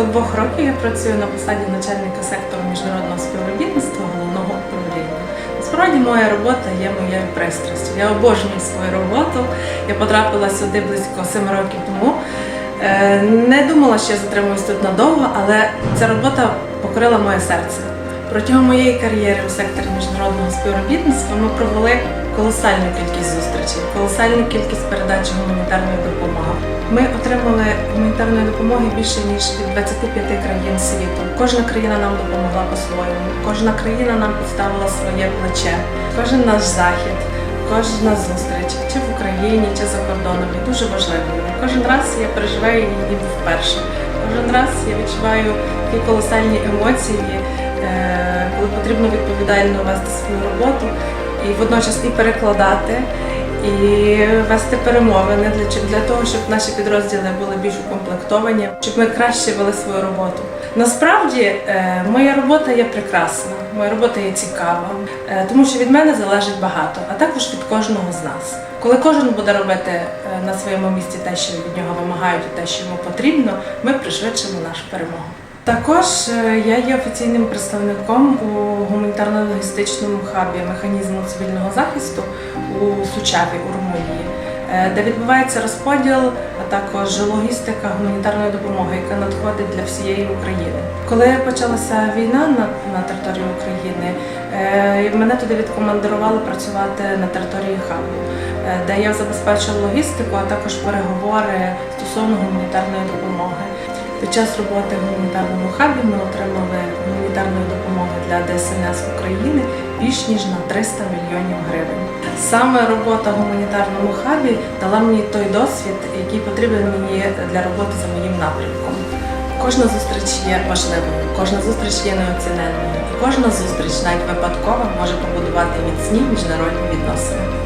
Близько двох років я працюю на посаді начальника сектору міжнародного співробітництва головного управління. Насправді моя робота є моєю пристрастю. Я обожнюю свою роботу. Я потрапила сюди близько семи років тому. Е, Не думала, що я затримуюсь тут надовго, але ця робота покорила моє серце. Протягом моєї кар'єри у секторі міжнародного співробітництва ми провели колосальну кількість зустрічей, колосальну кількість передачі гуманітарної допомоги. Ми отримали гуманітарної допомоги більше ніж від 25 країн світу. Кожна країна нам допомогла по-своєму. Кожна країна нам підставила своє плече. Кожен наш захід, кожна зустріч, чи в Україні, чи за кордоном, є дуже важливою. Кожен раз я переживаю її вперше. Кожен раз я відчуваю такі колосальні емоції, потрібно відповідально вести свою роботу і водночас і перекладати, і вести перемовини для, для того, щоб наші підрозділи були більш укомплектовані, щоб ми краще вели свою роботу. Насправді е, моя робота є прекрасна, моя робота є цікава, е, тому що від мене залежить багато, а також від кожного з нас. Коли кожен буде робити е, на своєму місці те, що від нього вимагають, і те, що йому потрібно, ми пришвидшимо нашу перемогу. Також е, я є офіційним представником у гуманітарно-логістичному хабі механізму цивільного захисту у Сучаві у Румунії, е, де відбувається розподіл, а також логістика гуманітарної допомоги, яка надходить для всієї України. Коли почалася війна на, на території України, е, мене туди відкомандирували працювати на території хабу, де я забезпечила логістику, а також переговори стосовно гуманітарної допомоги. Під час роботи в гуманітарному хабі ми отримали гуманітарної допомоги для ДСНС України більш ніж на 300 мільйонів гривень. Саме робота в гуманітарному хабі дала мені той досвід, який потрібен мені для роботи за моїм напрямком. Кожна зустріч є важливою, кожна зустріч є неоціненною, і кожна зустріч, навіть випадкова, може побудувати міцні міжнародні відносини.